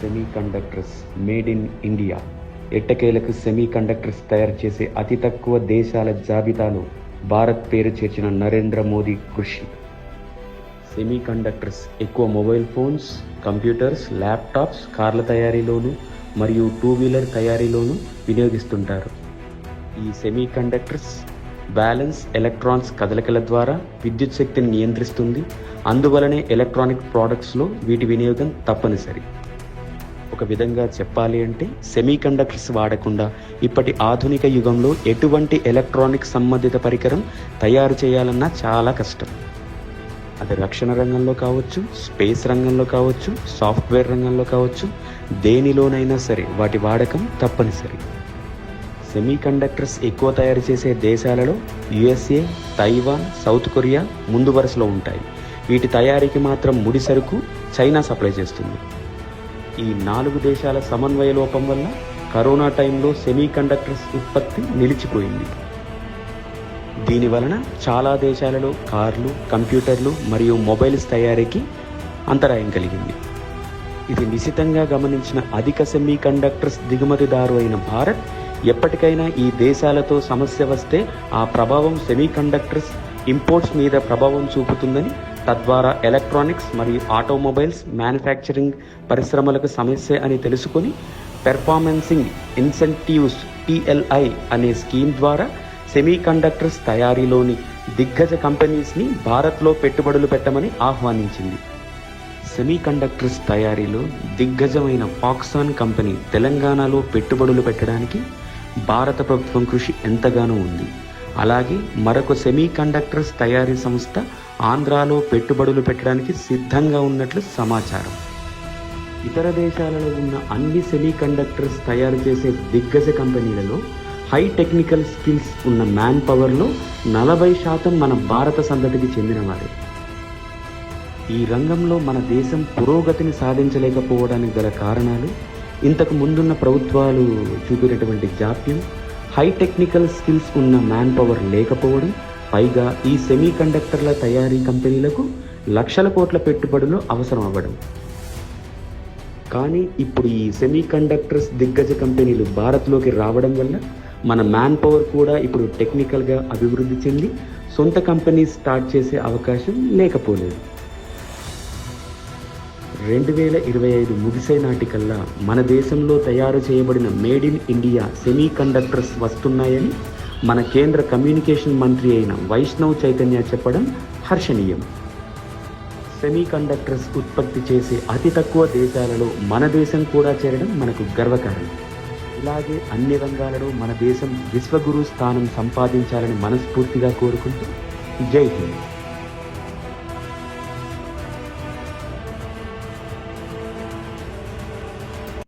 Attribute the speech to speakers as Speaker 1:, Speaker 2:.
Speaker 1: Semi conductors made in India ఎట్టకేలకు semiconductors తయారు చేసే అతి తక్కువ దేశాల జాబితాలో భారత్ పేరు చేర్చిన నరేంద్ర మోదీ కృషి. సెమీ కండక్టర్స్ ఎక్కువ మొబైల్ ఫోన్స్ కంప్యూటర్స్ ల్యాప్టాప్స్ కార్ల తయారీలోను మరియు టూ వీలర్ తయారీలోను వినియోగిస్తుంటారు. ఈ సెమీ కండక్టర్స్ బ్యాలెన్స్ ఎలక్ట్రాన్స్ కదలికల ద్వారా విద్యుత్ శక్తిని నియంత్రిస్తుంది. అందువలనే ఎలక్ట్రానిక్ ప్రోడక్ట్స్లో వీటి వినియోగం తప్పనిసరి. ఒక విధంగా చెప్పాలి అంటే సెమీ కండక్టర్స్ వాడకుండా ఇప్పటి ఆధునిక యుగంలో ఎటువంటి ఎలక్ట్రానిక్ సంబంధిత పరికరం తయారు చేయాలన్నా చాలా కష్టం. అది రక్షణ రంగంలో కావచ్చు స్పేస్ రంగంలో కావచ్చు సాఫ్ట్వేర్ రంగంలో కావచ్చు దేనిలోనైనా సరే వాటి వాడకం తప్పనిసరి. సెమీ కండక్టర్స్ ఎక్కువ తయారు చేసే దేశాలలో యుఎస్ఏ తైవాన్ సౌత్ కొరియా ముందు వరుసలో ఉంటాయి. వీటి తయారీకి మాత్రం ముడి సరుకు చైనా సప్లై చేస్తుంది. ఈ నాలుగు దేశాల సమన్వయ లోపం వల్ల కరోనా టైంలో సెమీ కండక్టర్స్ ఉత్పత్తి నిలిచిపోయింది. దీని వలన చాలా దేశాలలో కార్లు కంప్యూటర్లు మరియు మొబైల్స్ తయారీకి అంతరాయం కలిగింది. ఇది నిశితంగా గమనించిన అధిక సెమీ కండక్టర్స్ దిగుమతిదారు అయిన భారత్ ఎప్పటికైనా ఈ దేశాలతో సమస్య వస్తే ఆ ప్రభావం సెమీ కండక్టర్స్ ఇంపోర్ట్స్ మీద ప్రభావం చూపుతుందని తద్వారా ఎలక్ట్రానిక్స్ మరియు ఆటోమొబైల్స్ మ్యానుఫ్యాక్చరింగ్ పరిశ్రమలకు సమస్య అని తెలుసుకొని పెర్ఫార్మెన్సింగ్ ఇన్సెంటివ్స్ పిఎల్ఐ అనే స్కీమ్ ద్వారా సెమీ కండక్టర్స్ తయారీలోని దిగ్గజ కంపెనీస్ని భారత్లో పెట్టుబడులు పెట్టమని ఆహ్వానించింది. సెమీ కండక్టర్స్ తయారీలో దిగ్గజమైన ఫాక్సాన్ కంపెనీ తెలంగాణలో పెట్టుబడులు పెట్టడానికి భారత ప్రభుత్వం కృషి ఎంతగానో ఉంది. అలాగే మరొక సెమీ కండక్టర్స్ తయారీ సంస్థ ఆంధ్రాలో పెట్టుబడులు పెట్టడానికి సిద్ధంగా ఉన్నట్లు సమాచారం. ఇతర దేశాలలో ఉన్న అన్ని సెమీ కండక్టర్స్ తయారు చేసే దిగ్గజ కంపెనీలలో హై టెక్నికల్ స్కిల్స్ ఉన్న మ్యాన్ పవర్లో నలభై శాతం మన భారత సంతతికి చెందినవారే. ఈ రంగంలో మన దేశం పురోగతిని సాధించలేకపోవడానికి గల కారణాలు ఇంతకు ముందున్న ప్రభుత్వాలు చూపినటువంటి జాప్యం హై టెక్నికల్ స్కిల్స్ ఉన్న మ్యాన్ పవర్ లేకపోవడం పైగా ఈ సెమీ కండక్టర్ల తయారీ కంపెనీలకు లక్షల కోట్ల పెట్టుబడులు అవసరం అవ్వడం కానీ ఇప్పుడు ఈ సెమీ కండక్టర్స్ దిగ్గజ కంపెనీలు భారత్లోకి రావడం వల్ల మన మ్యాన్ పవర్ కూడా ఇప్పుడు టెక్నికల్గా అభివృద్ధి చెంది సొంత కంపెనీ స్టార్ట్ చేసే అవకాశం లేకపోలేదు. రెండు వేల ఇరవై ఐదు ముగిసే నాటికల్లా మన దేశంలో తయారు చేయబడిన made in India semiconductors వస్తున్నాయని మన కేంద్ర కమ్యూనికేషన్ మంత్రి అయిన వైష్ణవ్ చైతన్య చెప్పడం హర్షణీయం. సెమీ కండక్టర్స్ ఉత్పత్తి చేసే అతి తక్కువ దేశాలలో మన దేశం కూడా చేరడం మనకు గర్వకారణం. ఇలాగే అన్ని రంగాలలో మన దేశం విశ్వగురు స్థానం సంపాదించాలని మనస్ఫూర్తిగా కోరుకుంటూ జై హింద్.